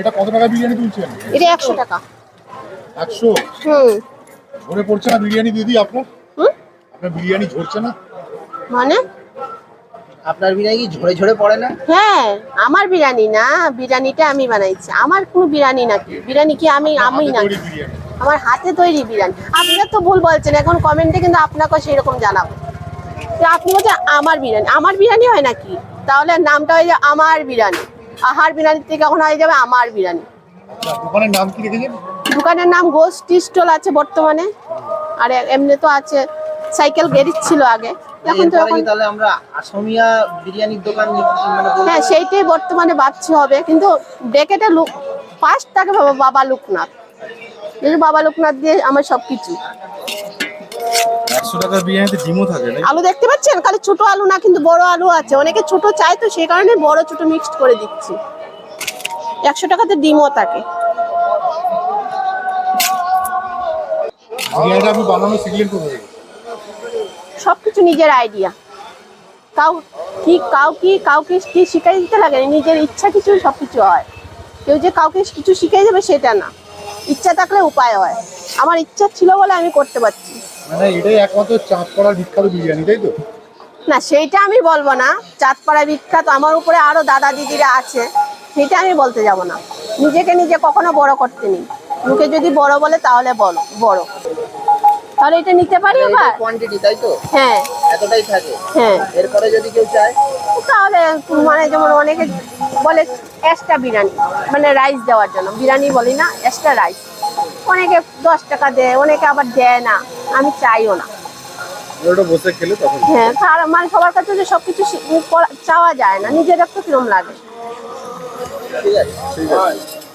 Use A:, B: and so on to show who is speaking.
A: এটা কত টাকা বিরিয়ানি তুলছেন?
B: এটা একশো টাকা।
A: একশো?
B: হুম।
A: ঝরে পড়ছে না বিরিয়ানি দিদি আপনার?
B: হুম?
A: আপনার বিরিয়ানি ঝরছে না?
B: মানে?
C: আপনার বিরিয়ানি ঝরে ঝরে পড়ে না?
B: হ্যাঁ আমার বিরিয়ানি না বিরিয়ানিটা আমি বানাইছি। আমার কোনো বিরিয়ানি নাকি বিরিয়ানি কি আমি আমি না? আমার হাতে তৈরি বিরিয়ানি। আপনারা তো ভুল বলছেন এখন কমেন্টে কিন্তু আপনাকে সেরকম জানাব। তো আপনি বলছেন আমার বিরিয়ানি আমার বিরিয়ানি হয় নাকি? তাহলে নামটা হয়ে যায় আমার বিরিয়ানি। আহার বিরিয়ানি থেকে এখন হয়ে যাবে আমার বিরিয়ানি।
A: আচ্ছা, দোকানের নাম কি রেখেছেন?
B: দোকানের নাম গোস টি স্টল আছে বর্তমানে। আর এমনি তো আছে সাইকেল গ্যারেজ ছিল আগে। এখন তো এখন
C: তাহলে আমরা আসামিয়া বিরিয়ানির দোকান মানে
B: হ্যাঁ সেইটাই বর্তমানে ভাবছি হবে। কিন্তু ব্রেকেটে লুক ফার্স্ট থাকে বাবা বাবা লোকনাথ। বাবা লোকনাথ দিয়ে আমার সব কিছু
A: একশো টাকার বিরিয়ানিতে ডিমও থাকে
B: আলু দেখতে পাচ্ছেন? খালি ছোট আলু না কিন্তু বড় আলু আছে। অনেকে ছোট চায় তো সেই কারণে বড় ছোট মিক্সড করে দিচ্ছি। একশো টাকাতে ডিমও থাকে।
A: বিরিয়ানিটা আপনি বানানো শিখলেন কোথা
B: সবকিছু নিজের আইডিয়া কাউ কি কাউ কি কাউকে কি শিখাই দিতে লাগে? না, নিজের ইচ্ছা কিছু সবকিছু হয়। কেউ যে কাউকে কিছু শিখাই যাবে সেটা না। ইচ্ছা থাকলে উপায় হয়। আমার ইচ্ছা ছিল বলে আমি করতে পারছি।
A: মানে এটাই একমাত্র বিখ্যাত বিরিয়ানি তাই তো?
B: না সেইটা আমি বলব না। চাঁদপাড়া বিখ্যাত আমার উপরে আরও দাদা দিদিরা আছে সেটা আমি বলতে যাব না। নিজেকে নিজে কখনো বড় করতে নেই। লোকে যদি বড় বলে তাহলে বলো বড়। তাহলে এটা নিতে পারি এবার?
C: কোয়ান্টিটি তাই তো?
B: হ্যাঁ।
C: এতটাই থাকে।
B: হ্যাঁ।
C: এরপরে যদি কেউ চায়?
B: তাহলে মানে যেমন অনেকে বলে এক্সট্রা বিরিয়ানি মানে রাইস দেওয়ার জন্য। বিরিয়ানি বলি না এক্সট্রা রাইস অনেকে দশ টাকা দেয় অনেকে আবার দেয় না। আমি চাইও না।
A: বসে খেলে তখন
B: হ্যাঁ মানে সবার কাছে যে সবকিছু শি- করা- চাওয়া যায় না নিজের একটু কিরম লাগে।
C: ঠিক আছে।
A: ঠিক আছে।